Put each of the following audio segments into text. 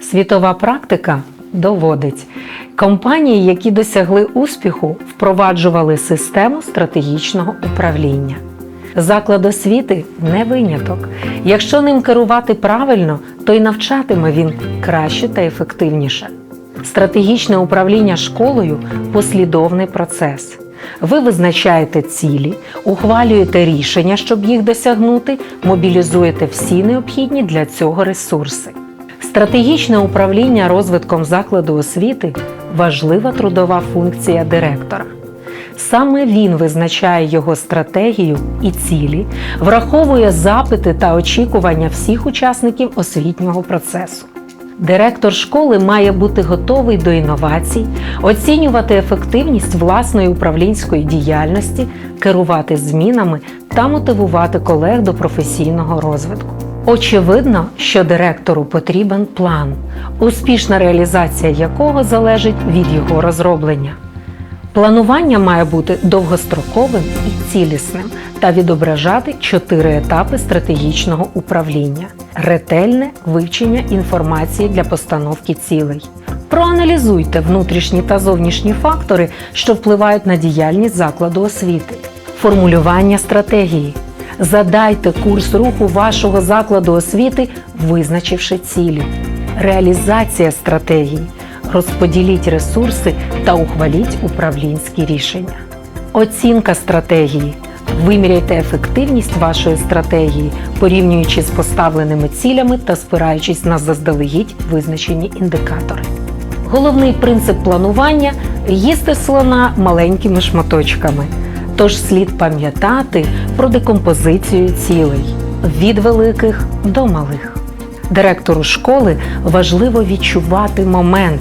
Світова практика доводить, компанії, які досягли успіху, впроваджували систему стратегічного управління. Заклад освіти не виняток. Якщо ним керувати правильно, то й навчатиме він краще та ефективніше. Стратегічне управління школою послідовний процес. Ви визначаєте цілі, ухвалюєте рішення, щоб їх досягнути, мобілізуєте всі необхідні для цього ресурси. Стратегічне управління розвитком закладу освіти важлива трудова функція директора. Саме він визначає його стратегію і цілі, враховує запити та очікування всіх учасників освітнього процесу. Директор школи має бути готовий до інновацій, оцінювати ефективність власної управлінської діяльності, керувати змінами та мотивувати колег до професійного розвитку. Очевидно, що директору потрібен план, успішна реалізація якого залежить від його розроблення. Планування має бути довгостроковим і цілісним та відображати чотири етапи стратегічного управління: ретельне вивчення інформації для постановки цілей. Проаналізуйте внутрішні та зовнішні фактори, що впливають на діяльність закладу освіти, формулювання стратегії. Задайте курс руху вашого закладу освіти, визначивши цілі, реалізація стратегії. Розподіліть ресурси та ухваліть управлінські рішення. Оцінка стратегії. Виміряйте ефективність вашої стратегії, порівнюючи з поставленими цілями та спираючись на заздалегідь визначені індикатори. Головний принцип планування їсти слона маленькими шматочками. Тож слід пам'ятати про декомпозицію цілей від великих до малих. Директору школи важливо відчувати момент.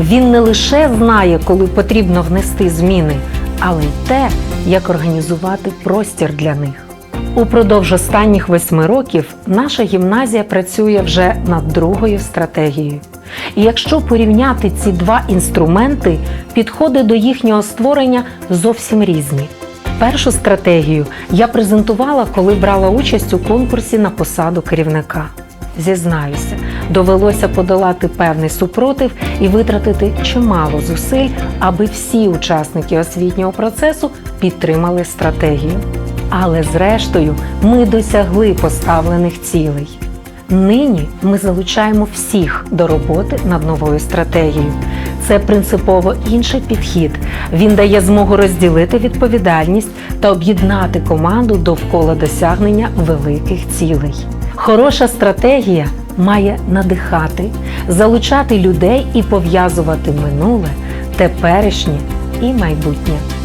Він не лише знає, коли потрібно внести зміни, але й те, як організувати простір для них. Упродовж останніх восьми років наша гімназія працює вже над другою стратегією. І якщо порівняти ці два інструменти, підходи до їхнього створення зовсім різні. Першу стратегію я презентувала, коли брала участь у конкурсі на посаду керівника. Зізнаюся, довелося подолати певний супротив і витратити чимало зусиль, аби всі учасники освітнього процесу підтримали стратегію. Але зрештою ми досягли поставлених цілей. Нині ми залучаємо всіх до роботи над новою стратегією. Це принципово інший підхід. Він дає змогу розділити відповідальність та об'єднати команду довкола досягнення великих цілей. Хороша стратегія має надихати, залучати людей і пов'язувати минуле, теперішнє і майбутнє.